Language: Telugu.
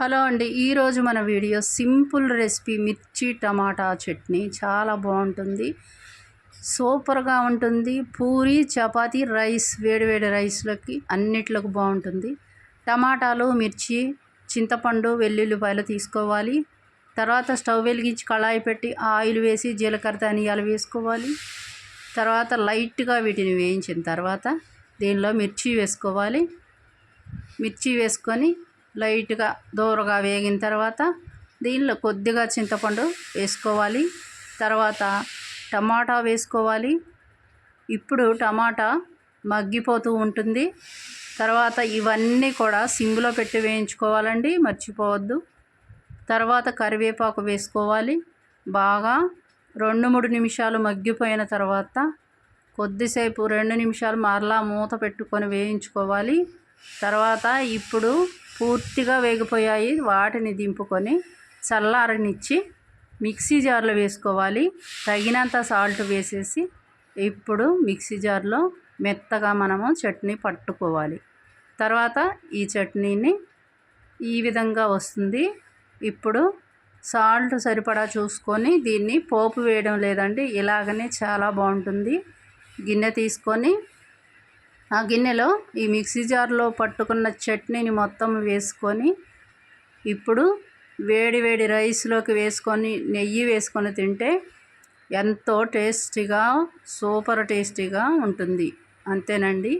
హలో అండి ఈరోజు మన వీడియో సింపుల్ రెసిపీ మిర్చి టమాటా చట్నీ. చాలా బాగుంటుంది. సూపర్గా ఉంటుంది. పూరి చపాతీ రైస్ వేడివేడి రైస్లోకి అన్నిట్లోకి బాగుంటుంది. టమాటాలు మిర్చి చింతపండు వెల్లుల్లిపాయలు తీసుకోవాలి. తర్వాత స్టవ్ వెలిగించి కళాయి పెట్టి ఆయిల్ వేసి జీలకర్ర ధనియాలు వేసుకోవాలి. తర్వాత లైట్గా వీటిని వేయించిన తర్వాత దీనిలో మిర్చి వేసుకోవాలి. మిర్చి వేసుకొని లైట్గా దోరగా వేగిన తర్వాత దీనిలో కొద్దిగా చింతపండు వేసుకోవాలి. తర్వాత టమాటా వేసుకోవాలి. ఇప్పుడు టమాటా మగ్గిపోతూ ఉంటుంది. తర్వాత ఇవన్నీ కూడా సింగులో పెట్టి వేయించుకోవాలండి మర్చిపోవద్దు. తర్వాత కరివేపాకు వేసుకోవాలి. బాగా రెండు మూడు నిమిషాలు మగ్గిపోయిన తర్వాత కొద్దిసేపు రెండు నిమిషాలు మరలా మూత పెట్టుకొని వేయించుకోవాలి. తర్వాత ఇప్పుడు పూర్తిగా వేగిపోయాయి. వాటిని దింపుకొని చల్లారనిచ్చి మిక్సీ జార్లో వేసుకోవాలి. తగినంత సాల్ట్ వేసేసి ఇప్పుడు మిక్సీ జార్లో మెత్తగా మనము చట్నీ పట్టుకోవాలి. తర్వాత ఈ చట్నీని ఈ విధంగా వస్తుంది. ఇప్పుడు సాల్ట్ సరిపడా చూసుకొని దీన్ని పోపు వేయడం లేదండి. ఇలాగనే చాలా బాగుంటుంది. గిన్నె తీసుకొని ఆ గిన్నెలో ఈ మిక్సీ జార్లో పట్టుకున్న చట్నీని మొత్తం వేసుకొని ఇప్పుడు వేడి వేడి రైస్లోకి వేసుకొని నెయ్యి వేసుకొని తింటే ఎంతో టేస్టీగా సూపర్ టేస్టీగా ఉంటుంది. అంతేనండి.